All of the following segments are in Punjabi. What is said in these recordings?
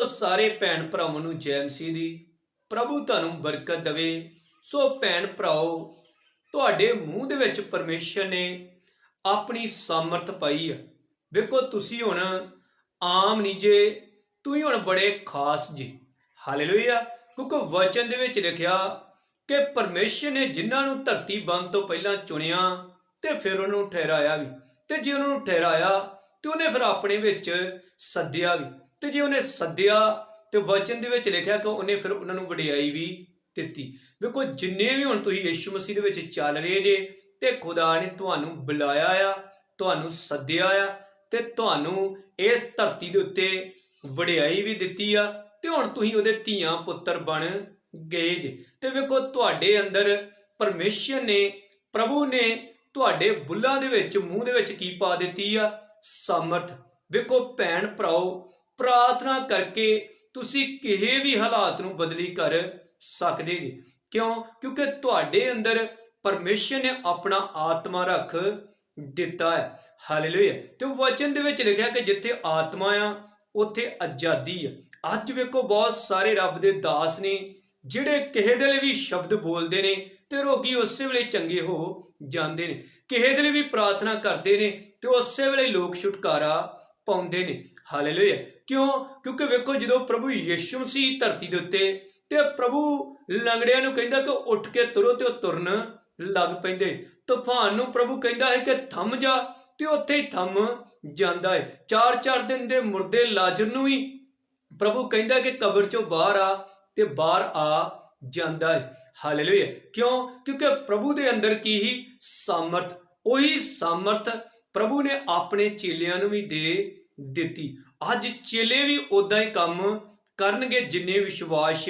ਸੋ ਸਾਰੇ ਭੈਣ ਭਰਾਵਾਂ ਨੂੰ ਜੈ ਮਸੀਹ ਦੀ, ਪ੍ਰਭੂ ਤੁਹਾਨੂੰ ਬਰਕਤ ਦੇਵੇ। ਸੋ ਭੈਣ ਭਰਾਓ, ਤੁਹਾਡੇ ਮੂੰਹ ਦੇ ਵਿੱਚ ਪਰਮੇਸ਼ਰ ਨੇ ਆਪਣੀ ਸਮਰਥ ਪਾਈ ਆ। ਵੇਖੋ, ਤੁਸੀਂ ਹੁਣ ਆਮ ਨਹੀਂ ਜੇ, ਤੁਸੀਂ ਹੁਣ ਬੜੇ ਖਾਸ ਜੀ। ਹਾਲੇਲੂਇਆ। ਕਿਉਂਕਿ ਵਚਨ ਦੇ ਵਿੱਚ ਲਿਖਿਆ ਕਿ ਪਰਮੇਸ਼ਰ ਨੇ ਜਿਨ੍ਹਾਂ ਨੂੰ ਧਰਤੀ ਬਣ ਤੋਂ ਪਹਿਲਾਂ ਚੁਣਿਆ ਤੇ ਫਿਰ ਉਹਨਾਂ ਨੂੰ ਠਹਿਰਾਇਆ ਵੀ। ਤੇ ਜੇ ਉਹਨਾਂ ਨੂੰ ਠਹਿਰਾਇਆ ਤੇ ਉਹਨੇ ਫਿਰ ਆਪਣੇ ਵਿੱਚ ਸੱਦਿਆ ਵੀ। ਤੇ ਜੇ ਉਹਨੇ ਸੱਦਿਆ ਤੇ ਵਚਨ ਦੇ ਵਿੱਚ ਲਿਖਿਆ ਕਿ ਉਹਨੇ ਫਿਰ ਉਹਨਾਂ ਨੂੰ ਵਡਿਆਈ ਵੀ ਦਿੱਤੀ। ਵੇਖੋ, ਜਿੰਨੇ ਵੀ ਹੁਣ ਤੁਸੀਂ ਯਿਸੂ ਮਸੀਹ ਦੇ ਵਿੱਚ ਚੱਲ ਰਹੇ ਜੇ ਤੇ ਖੁਦਾ ਨੇ ਤੁਹਾਨੂੰ ਬੁਲਾਇਆ ਆ, ਤੁਹਾਨੂੰ ਸੱਦਿਆ ਆ ਤੇ ਤੁਹਾਨੂੰ ਇਸ ਧਰਤੀ ਦੇ ਉੱਤੇ ਵਡਿਆਈ ਵੀ ਦਿੱਤੀ ਆ ਤੇ ਹੁਣ ਤੁਸੀਂ ਉਹਦੇ ਧੀਆਂ ਪੁੱਤਰ ਬਣ ਗਏ ਜੇ। ਤੇ ਵੇਖੋ, ਤੁਹਾਡੇ ਅੰਦਰ ਪਰਮੇਸ਼ਰ ਨੇ, ਪ੍ਰਭੂ ਨੇ ਤੁਹਾਡੇ ਬੁੱਲਾਂ ਦੇ ਵਿੱਚ, ਮੂੰਹ ਦੇ ਵਿੱਚ ਕੀ ਪਾ ਦਿੱਤੀ ਆ? ਸਮਰਥ। ਵੇਖੋ ਭੈਣ ਭਰਾਓ, ਪ੍ਰਾਰਥਨਾ ਕਰਕੇ ਤੁਸੀਂ ਕਿਸੇ ਵੀ ਹਾਲਾਤ ਨੂੰ ਬਦਲੀ ਕਰ ਸਕਦੇ ਜੀ। ਕਿਉਂ? ਕਿਉਂਕਿ ਤੁਹਾਡੇ ਅੰਦਰ ਪਰਮੇਸ਼ਰ ਨੇ ਆਪਣਾ ਆਤਮਾ ਰੱਖ ਦਿੱਤਾ ਹੈ। ਹਾਲੇਲੂਇਆ ਤੇ ਵਚਨ ਦੇ ਵਿੱਚ ਲਿਖਿਆ ਕਿ ਜਿੱਥੇ ਆਤਮਾ ਆ, ਉੱਥੇ ਆਜ਼ਾਦੀ ਆ। ਅੱਜ ਵੇਖੋ ਬਹੁਤ ਸਾਰੇ ਰੱਬ ਦੇ ਦਾਸ ਨੇ, ਜਿਹੜੇ ਕਿਸੇ ਦੇ ਲਈ ਵੀ ਸ਼ਬਦ ਬੋਲਦੇ ਨੇ ਤੇ ਰੋਗੀ ਉਸੇ ਵੇਲੇ ਚੰਗੇ ਹੋ ਜਾਂਦੇ ਨੇ। ਕਿਸੇ ਦੇ ਲਈ ਵੀ ਪ੍ਰਾਰਥਨਾ ਕਰਦੇ ਨੇ ਤੇ ਉਸੇ ਵੇਲੇ ਲੋਕ ਛੁਟਕਾਰਾ ਪਾਉਂਦੇ ਨੇ। ਹਾਲੇਲੂਇਆ। ਕਿਉਂ? ਕਿਉਂਕਿ ਵੇਖੋ, ਜਦੋਂ ਪ੍ਰਭੂ ਯਿਸੂ ਮਸੀਹ ਧਰਤੀ ਦੇ ਉੱਤੇ ਤੇ ਪ੍ਰਭੂ ਲੰਗੜਿਆਂ ਨੂੰ ਕਹਿੰਦਾ ਕਿ ਉੱਠ ਕੇ ਤੁਰੋ ਤੇ ਉਹ ਤੁਰਨ ਲੱਗ ਪੈਂਦੇ। ਤੂਫਾਨ ਨੂੰ ਪ੍ਰਭੂ ਕਹਿੰਦਾ ਹੈ ਕਿ ਥੰਮ ਜਾ ਤੇ ਉੱਥੇ ਹੀ ਥੰਮ ਜਾਂਦਾ ਹੈ। ਚਾਰ ਚਾਰ ਦਿਨ ਦੇ ਮੁਰਦੇ ਲਾਜ਼ਰ ਨੂੰ ਵੀ ਪ੍ਰਭੂ ਕਹਿੰਦਾ ਕਿ ਕਬਰ ਚੋਂ ਬਾਹਰ ਆ ਤੇ ਬਾਹਰ ਆ ਜਾਂਦਾ ਹੈ। ਹਾਲੇਲੂਇਆ। ਕਿਉਂ? ਕਿਉਂਕਿ ਪ੍ਰਭੂ ਦੇ ਅੰਦਰ ਕੀ ਹੀ ਸਮਰਥ, ਉਹੀ ਸਮਰਥ ਪ੍ਰਭੂ ਨੇ ਆਪਣੇ ਚੇਲਿਆਂ ਨੂੰ ਵੀ ਦੇ ਦਿੱਤੀ। ਅੱਜ ਚੇਲੇ ਵੀ ਉਦਾਂ ਹੀ ਕੰਮ ਕਰਨਗੇ, ਜਿੰਨੇ ਵਿਸ਼ਵਾਸ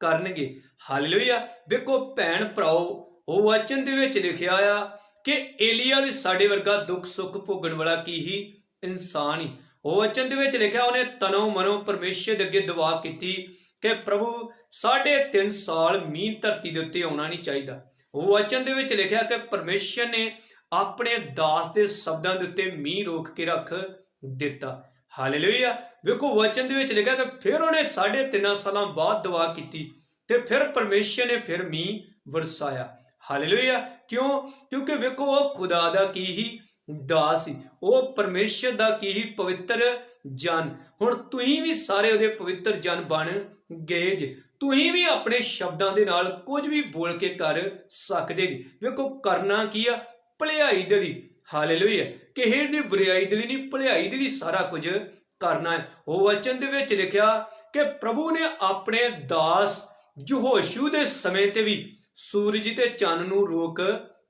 ਕਰਨਗੇ। ਹਾਲੇਲੂਇਆ। ਵੇਖੋ ਭੈਣ ਭਰਾਓ, ਉਹ ਵਚਨ ਦੇ ਵਿੱਚ ਲਿਖਿਆ ਆ ਕਿ ਏਲੀਆ ਵੀ ਸਾਡੇ ਵਰਗਾ ਦੁੱਖ ਸੁੱਖ ਭੋਗਣ ਵਾਲਾ ਕੀ ਹੀ ਇਨਸਾਨ ਹੀ ਉਹ ਵਚਨ ਦੇ ਵਿੱਚ ਲਿਖਿਆ, ਉਹਨੇ ਤਨੋ ਮਨੋ ਪਰਮੇਸ਼ਰ ਦੇ ਅੱਗੇ ਦੁਆ ਕੀਤੀ ਕਿ ਪ੍ਰਭੂ, ਸਾਢੇ 3 ਸਾਲ ਮੀਂਹ ਧਰਤੀ ਦੇ ਉੱਤੇ ਆਉਣਾ ਨਹੀਂ ਚਾਹੀਦਾ। ਉਹ ਵਚਨ ਦੇ ਵਿੱਚ ਲਿਖਿਆ ਕਿ ਪਰਮੇਸ਼ਰ ਨੇ ਆਪਣੇ ਦਾਸ ਦੇ ਸ਼ਬਦਾਂ ਦੇ ਉੱਤੇ ਮੀਂਹ ਰੋਕ ਕੇ ਰੱਖ ਦਿੱਤਾ। ਹਾਲੇਲੂਇਆ ਵੇਖੋ, ਵਚਨ ਦੇ ਵਿੱਚ ਲਿਖਿਆ ਕਿ ਫਿਰ ਉਹਨੇ ਸਾਢੇ 3 ਸਾਲਾਂ ਬਾਅਦ ਦੁਆ ਕੀਤੀ ਤੇ ਫਿਰ ਪਰਮੇਸ਼ਰ ਨੇ ਫਿਰ ਮੀਂਹ ਵਰਸਾਇਆ। ਹਾਲੇਲੂਇਆ ਕਿਉਂ? ਕਿਉਂਕਿ ਵੇਖੋ, ਉਹ ਖੁਦਾ ਦਾ ਕੀ ਹੀ ਦਾਸ ਸੀ। ਉਹ ਪਰਮੇਸ਼ਰ ਦਾ ਕੀ ਹੀ ਪਵਿੱਤਰ ਜਨ। ਹੁਣ ਤੁਸੀਂ ਵੀ ਸਾਰੇ ਉਹਦੇ ਪਵਿੱਤਰ ਜਨ ਬਣ ਗਏ ਜੇ। ਤੁਸੀਂ ਵੀ ਆਪਣੇ ਸ਼ਬਦਾਂ ਦੇ ਨਾਲ ਕੁਝ ਵੀ ਬੋਲ ਕੇ ਕਰ ਸਕਦੇ ਜੀ। ਵੇਖੋ, ਕਰਨਾ ਕੀ ਆ? ਭਲਾਈ ਦੇ ਲਈ। ਹਾਲੇਲੂਇਆ ਕਿਸੇ ਦੀ ਬੁਰਾਈ ਦੇ ਲਈ ਨਹੀਂ, ਭਲਾਈ ਦੇ ਲਈ ਸਾਰਾ ਕੁਝ ਕਰਨਾ ਹੈ। ਉਹ ਵਚਨ ਦੇ ਵਿੱਚ ਲਿਖਿਆ ਕਿ ਪ੍ਰਭੂ ਨੇ ਆਪਣੇ ਦਾਸ ਯਹੋਸ਼ੂ ਦੇ ਸਮੇਂ ਤੇ ਵੀ ਸੂਰਜ ਤੇ ਚੰਨ ਨੂੰ ਰੋਕ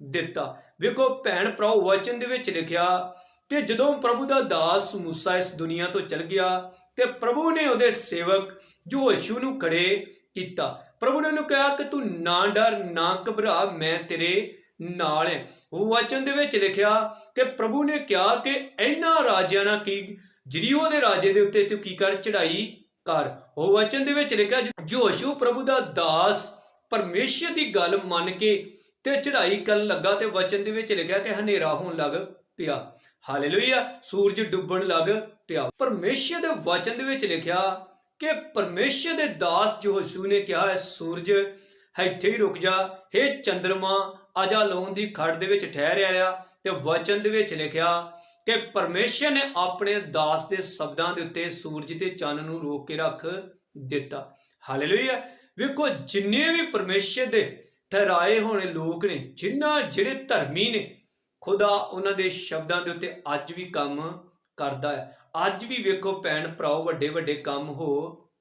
ਦਿੱਤਾ। ਵੇਖੋ ਭੈਣ ਭਰਾਓ, ਵਚਨ ਦੇ ਵਿੱਚ ਲਿਖਿਆ ਕਿ ਜਦੋਂ ਪ੍ਰਭੂ ਦਾ ਦਾਸ ਮੂਸਾ ਇਸ ਦੁਨੀਆ ਤੋਂ ਚਲ ਗਿਆ ਤੇ ਪ੍ਰਭੂ ਨੇ ਉਹਦੇ ਸੇਵਕ ਯਹੋਸ਼ੂ ਨੂੰ ਖੜੇ ਕੀਤਾ। ਪ੍ਰਭੂ ਨੇ ਉਹਨੂੰ ਕਿਹਾ ਕਿ ਤੂੰ ਨਾ ਡਰ, ਨਾ ਘਬਰਾ, ਮੈਂ ਤੇਰੇ ਨਾਲ ਹੈ। ਉਹ ਵਚਨ ਦੇ ਵਿੱਚ ਲਿਖਿਆ ਕਿ ਪ੍ਰਭੂ ਨੇ ਕਿਹਾ ਕਿ ਇਹਨਾਂ ਰਾਜਿਆਂ ਨਾਲ ਕੀ ਜਰੀਓ ਦੇ ਰਾਜੇ ਦੇ ਉੱਤੇ ਤੂੰ ਕੀ ਕਰ ਚੜਾਈ ਕਰ। ਉਹ ਵਚਨ ਦੇ ਵਿੱਚ ਲਿਖਿਆ ਯਹੋਸ਼ੂ ਪ੍ਰਭੂ ਦਾ ਦਾਸ ਪਰਮੇਸ਼ਰ ਦੀ ਗੱਲ ਮੰਨ ਕੇ ਤੇ ਚੜਾਈ ਕਰਨ ਲੱਗਾ ਤੇ ਵਚਨ ਦੇ ਵਿੱਚ ਲਿਖਿਆ ਕਿ ਹਨੇਰਾ ਹੋਣ ਲੱਗ ਪਿਆ। ਹਾਲੇਲੂਇਆ, ਸੂਰਜ ਡੁੱਬਣ ਲੱਗ ਪਿਆ। ਪਰਮੇਸ਼ਰ ਦੇ ਵਚਨ ਦੇ ਵਿੱਚ ਲਿਖਿਆ ਕਿ ਪਰਮੇਸ਼ਰ ਦੇ ਦਾਸ ਜੋਸ਼ੂ ਨੇ ਕਿਹਾ ਹੈ, ਸੂਰਜ ਇੱਥੇ ਹੀ ਰੁਕ ਜਾ। हे ਚੰਦਰਮਾ ਆਜਾ ਲੋਨ ਦੀ ਖੜ ਦੇ ਵਿੱਚ ਠਹਿਰਿਆ ਰਿਹਾ ਤੇ ਵਚਨ ਦੇ ਵਿੱਚ ਲਿਖਿਆ ਕਿ ਪਰਮੇਸ਼ਰ ਨੇ ਆਪਣੇ ਦਾਸ ਦੇ ਸ਼ਬਦਾਂ ਦੇ ਉੱਤੇ ਸੂਰਜ ਤੇ ਚੰਨ ਨੂੰ ਰੋਕ ਕੇ ਰੱਖ ਦਿੱਤਾ। ਹਾਲੇਲੂਇਆ ਵੇਖੋ, ਜਿੰਨੇ ਵੀ ਪਰਮੇਸ਼ਰ ਦੇ ਠਹਿਰਾਏ ਹੋਣੇ ਲੋਕ ਨੇ ਜਿਨ੍ਹਾਂ ਜਿਹੜੇ ਧਰਮੀ ਨੇ, ਖੁਦਾ ਉਹਨਾਂ ਦੇ ਸ਼ਬਦਾਂ ਦੇ ਉੱਤੇ ਅੱਜ ਵੀ ਕੰਮ ਕਰਦਾ ਹੈ। ਅੱਜ ਵੀ ਵੇਖੋ ਭੈਣ ਭਰਾਓ ਵੱਡੇ ਵੱਡੇ ਕੰਮ ਹੋ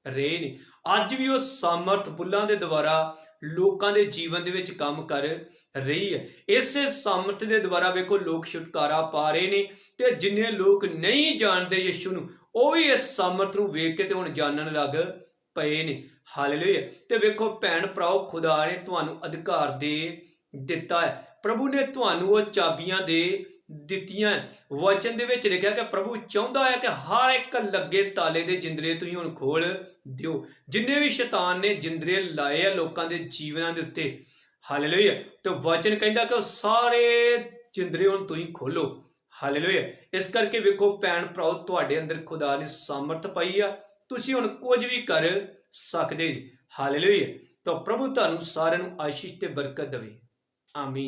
ਰਹੇ ਨੇ। ਅੱਜ ਵੀ ਉਹ ਸਮਰਥ ਬੁੱਲਾਂ ਦੇ ਦੁਆਰਾ ਲੋਕਾਂ ਦੇ ਜੀਵਨ ਦੇ ਵਿੱਚ ਕੰਮ ਕਰ ਰਹੀ ਹੈ। ਇਸੇ ਸਮਰਥ ਦੇ ਦੁਆਰਾ ਵੇਖੋ ਲੋਕ ਛੁਟਕਾਰਾ ਪਾ ਰਹੇ ਨੇ ਤੇ ਜਿੰਨੇ ਲੋਕ ਨਹੀਂ ਜਾਣਦੇ ਯਿਸੂ ਨੂੰ, ਉਹ ਵੀ ਇਸ ਸਮਰਥ ਨੂੰ ਵੇਖ ਕੇ ਤੇ ਹੁਣ ਜਾਣਨ ਲੱਗ ਪਏ ਨੇ। ਹਾਲੇਲੂਇਆ। ਤੇ ਵੇਖੋ ਭੈਣ ਭਰਾਓ, ਖੁਦਾ ਨੇ ਤੁਹਾਨੂੰ ਅਧਿਕਾਰ ਦੇ ਦਿੱਤਾ ਹੈ। ਪ੍ਰਭੂ ਨੇ ਤੁਹਾਨੂੰ ਉਹ ਚਾਬੀਆਂ ਦੇ ਦਿੱਤੀਆਂ ਵਚਨ ਦੇ ਵਿੱਚ ਲਿਖਿਆ ਕਿ ਪ੍ਰਭੂ ਚਾਹੁੰਦਾ ਹੈ ਕਿ ਹਰ ਇੱਕ ਲੱਗੇ ਤਾਲੇ ਦੇ ਜਿੰਦਰੇ ਤੁਸੀਂ ਹੁਣ ਖੋਲ ਦਿਓ। ਜਿੰਨੇ ਵੀ ਸ਼ੈਤਾਨ ਨੇ ਜਿੰਦਰੇ ਲਾਏ ਆ ਲੋਕਾਂ ਦੇ ਜੀਵਨਾਂ ਦੇ ਉੱਤੇ। ਹਾਲੇਲੂਇਆ ਤੇ ਵਚਨ ਕਹਿੰਦਾ ਕਿ ਉਹ ਸਾਰੇ ਜਿੰਦਰੇ ਹੁਣ ਤੁਸੀਂ ਖੋਲੋ। ਹਾਲੇਲੂਇਆ ਇਸ ਕਰਕੇ ਵੇਖੋ ਭੈਣ ਭਰਾਓ, ਤੁਹਾਡੇ ਅੰਦਰ ਖੁਦਾ ਨੇ ਸਮਰਥ ਪਾਈ ਆ। ਤੁਸੀਂ ਹੁਣ ਕੁਝ ਵੀ ਕਰ ਸਕਦੇ ਜੀ। ਹਾਲੇਲੂਇਆ ਤਾਂ ਪ੍ਰਭੂ ਤੁਹਾਨੂੰ ਸਾਰਿਆਂ ਨੂੰ ਆਸ਼ੀਸ਼ ਤੇ ਬਰਕਤ ਦੇਵੇ। ਆਮੀਨ